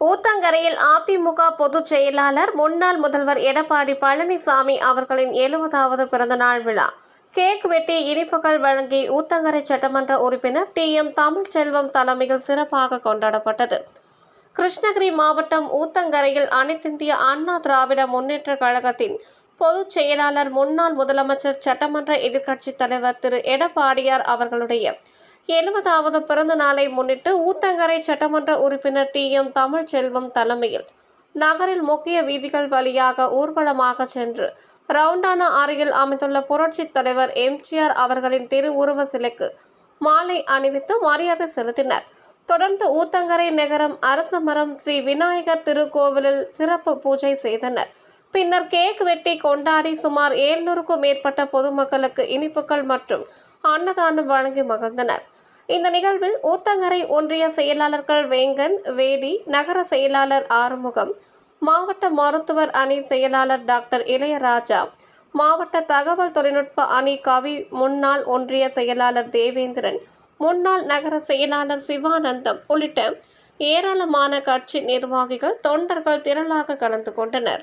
ஊத்தங்கரையில் அதிமுக பொதுச் செயலாளர் முன்னாள் முதல்வர் எடப்பாடி பழனிசாமி அவர்களின் எழுபதாவது பிறந்தநாள் விழா. கேக் வெட்டி இனிப்புகள் வழங்கி ஊத்தங்கரை சட்டமன்ற உறுப்பினர் டி. எம். தமிழ்ச்செல்வம் தலைமையில் சிறப்பாக கொண்டாடப்பட்டது. கிருஷ்ணகிரி மாவட்டம் ஊத்தங்கரையில் அனைத்திந்திய அண்ணா திராவிட முன்னேற்ற கழகத்தின் பொதுச் செயலாளர் முன்னாள் முதலமைச்சர் சட்டமன்ற எதிர்க்கட்சித் தலைவர் திரு. எடப்பாடியார் அவர்களுடைய எழுபதாவது பிறந்த நாளை முன்னிட்டு ஊத்தங்கரை சட்டமன்ற உறுப்பினர் டி. எம். தமிழ்ச்செல்வம் தலைமையில் நகரில் முக்கிய வீதிகள் வழியாக ஊர்வலமாக சென்று ரவுண்டானா அருகில் அமைந்துள்ள புரட்சித் தலைவர் எம்ஜிஆர் அவர்களின் திருவுருவ சிலைக்கு மாலை அணிவித்து மரியாதை செலுத்தினர். தொடர்ந்து ஊத்தங்கரை நகரம் அரசமரம் ஸ்ரீ விநாயகர் திருக்கோவிலில் சிறப்பு பூஜை செய்தனர். பின்னர் கேக் வெட்டி கொண்டாடி சுமார் ஏழ்நூறுக்கும் மேற்பட்ட பொதுமக்களுக்கு இனிப்புகள் மற்றும் அன்னதானம் வழங்கி மகிழ்ந்தனர். இந்த நிகழ்வில் ஊத்தங்கரை ஒன்றிய செயலாளர்கள் வேங்கன் வேடி நகர செயலாளர் ஆறுமுகம் மாவட்ட மருத்துவர் அணி செயலாளர் டாக்டர் இளையராஜா மாவட்ட தகவல் தொழில்நுட்ப அணி கவி முன்னாள் ஒன்றிய செயலாளர் தேவேந்திரன் முன்னாள் நகர செயலாளர் சிவானந்தம் உள்ளிட்ட ஏராளமான கட்சி நிர்வாகிகள் தொண்டர்கள் திரளாக கலந்து கொண்டனர்.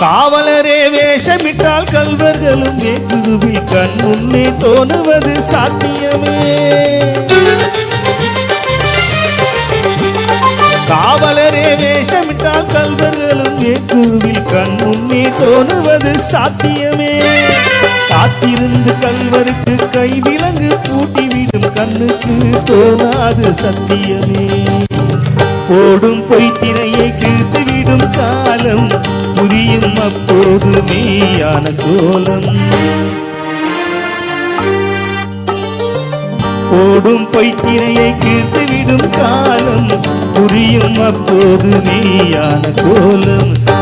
காவலரே வேஷமிட்டால் கல்வர்களும் ஏகுதுவில் கண் முன்னே தோணுவது சாத்தியமே. காவலரே வேஷமிட்டால் கல்வர்களும் ஏகுதுவில் கண் முன்னே தோணுவது சாத்தியமே. காத்திருந்து கல்வருக்கு கை விலங்கு பூட்டிவிடும் கண்ணுக்கு தோணாது சத்தியமே. ஓடும் பொய்த்திரையை மெய்யான கோலம். ஓடும் பொய்த்திரையை கீர்த்துவிடும் காலம். புரியும் அப்போது நீயான கோலம்.